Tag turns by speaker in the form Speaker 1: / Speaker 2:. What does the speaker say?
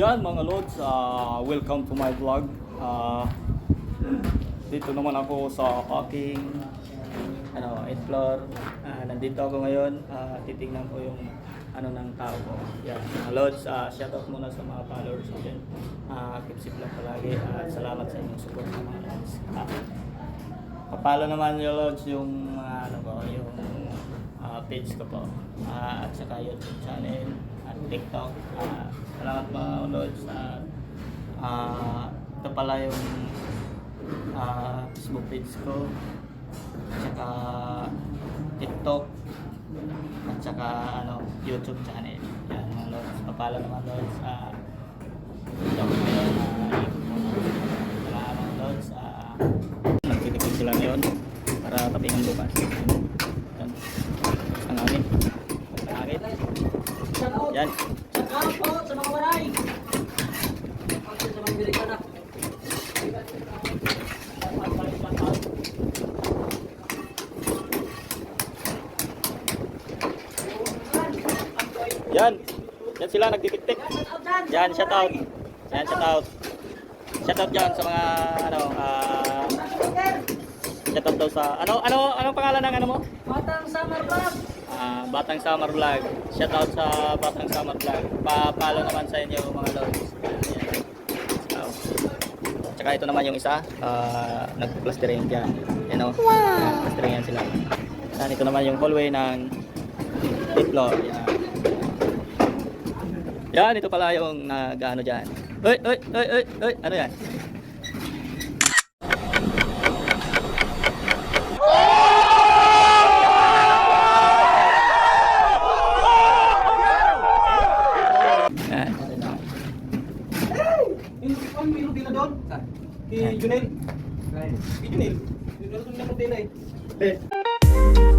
Speaker 1: Yan mga lods, ah, welcome to my vlog. Ah, dito naman ako sa aking ano, eighth floor. Ah, nandito ako ngayon, ah, titingnan ko yung ano ng tao ko. Yan, mga lods, ah, shoutout muna sa mga followers ko dyan. Ah, keep safe lang palagi at salamat sa inyong support mga lods. Ah, Papalo naman yung lods yung mga ano ko, yung ah, page ko po. Ah, at saka YouTube channel at TikTok. Ah, salamat mga lods at ah, ito pala yung ah, Facebook page ko. At saka TikTok at saka ano, YouTube channel. Yan mga lods. Papalo naman lods. Ah, ito ako ngayon. Muna. Salamat. Ah, nagtitipid sila ngayon para tapingan bukas. Yan.
Speaker 2: Sa mga waray. Sa mga Amerikana.
Speaker 1: Yan. Yan sila nagtitiktik. Yan, shout out. Yan, shout out. Shout out dyan sa mga ano, ah shout out daw sa ano ano anong pangalan ng ano mo?
Speaker 2: Matang summer vlog.
Speaker 1: Ah, Batang Summer Vlog. Shout out sa Batang Summer Vlog. Pa-follow naman sa inyo mga lods. So, tsaka ito naman yung isa, uh, nagplastering dyan. You know? Wow! Plastering yan sila. Yan, ito naman yung hallway ng floor. Yan. Yan, ito pala yung nag-ano dyan. Uy, uy, uy, uy, uy, ano? Yan.
Speaker 2: Ang milo dila doon. Kay Junel. Kay Junel. Doon na putila eh.